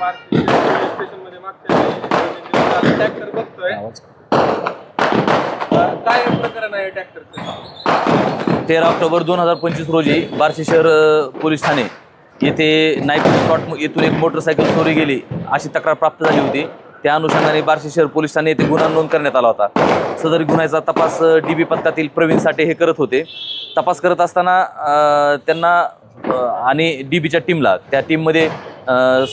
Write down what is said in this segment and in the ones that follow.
स्टेशनमध्ये मागच्या ट्रॅक्टर बघतोय काय प्रकरण आहे ट्रॅक्टरचं तेरा ऑक्टोबर दोन हजार पंचवीस रोजी बार्शी शहर पोलीस ठाणे येथे नाईक स्पॉट येथून एक मोटरसायकल चोरी गेली अशी तक्रार प्राप्त झाली होती. त्या अनुषंगाने बार्शी शहर पोलीस ठाणे येथे गुन्हा नोंद करण्यात आला होता. सदर गुन्ह्याचा तपास डी बी पथकातील प्रवीण साठे हे करत होते. तपास करत असताना त्यांना आणि डी बीच्या टीमला त्या टीममध्ये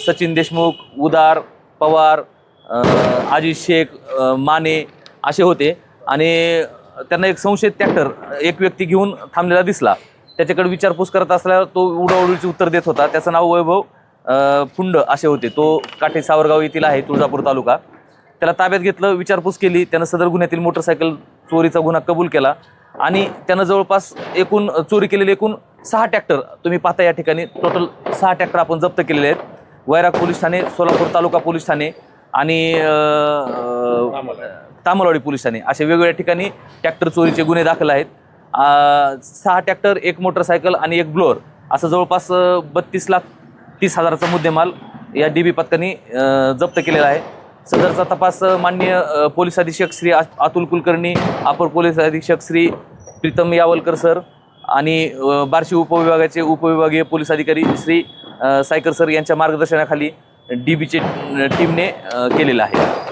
सचिन देशमुख उदार पवार आजी शेख माने असे होते. आणि त्यांना एक संशयित ट्रॅक्टर एक व्यक्ती घेऊन थांबलेला दिसला. त्याच्याकडे विचारपूस करत असल्यावर तो उडाउडीचे उत्तर देत होता. त्याचं नाव वैभव फुंड असे होते. तो काठे सावरगाव येथील आहे तुळजापूर तालुका. त्याला ताब्यात घेतलं विचारपूस केली. त्यानं सदर गुन्ह्यातील मोटरसायकल चोरीचा गुन्हा कबूल केला. आणि त्यानं जवळपास एकूण चोरी केलेले एकूण सहा ट्रॅक्टर तुम्ही पाहता या ठिकाणी. टोटल सहा ट्रॅक्टर आपण जप्त केलेले आहेत. वैराग पोलीस ठाणे सोलापूर तालुका पोलीस ठाणे आणि तामलवाडी पोलीस ठाणे असे वेगवेगळ्या ठिकाणी ट्रॅक्टर चोरीचे गुन्हे दाखल आहेत. सहा ट्रॅक्टर एक मोटरसायकल आणि एक ब्लोअर असं जवळपास बत्तीस लाख तीस हजाराचा मुद्देमाल या डी बी पथकाने जप्त केलेला आहे. सदरचा तपास मान्य पोलीस अधीक्षक श्री आ- अतुल कुलकर्णी अपर पोलीस अधीक्षक श्री प्रीतम यावलकर सर आणि बार्शी उपविभागाचे उपविभागीय पोलीस अधिकारी श्री सायकर सर यांच्या मार्गदर्शनाखाली डी बीचे टीमने केलेलं आहे.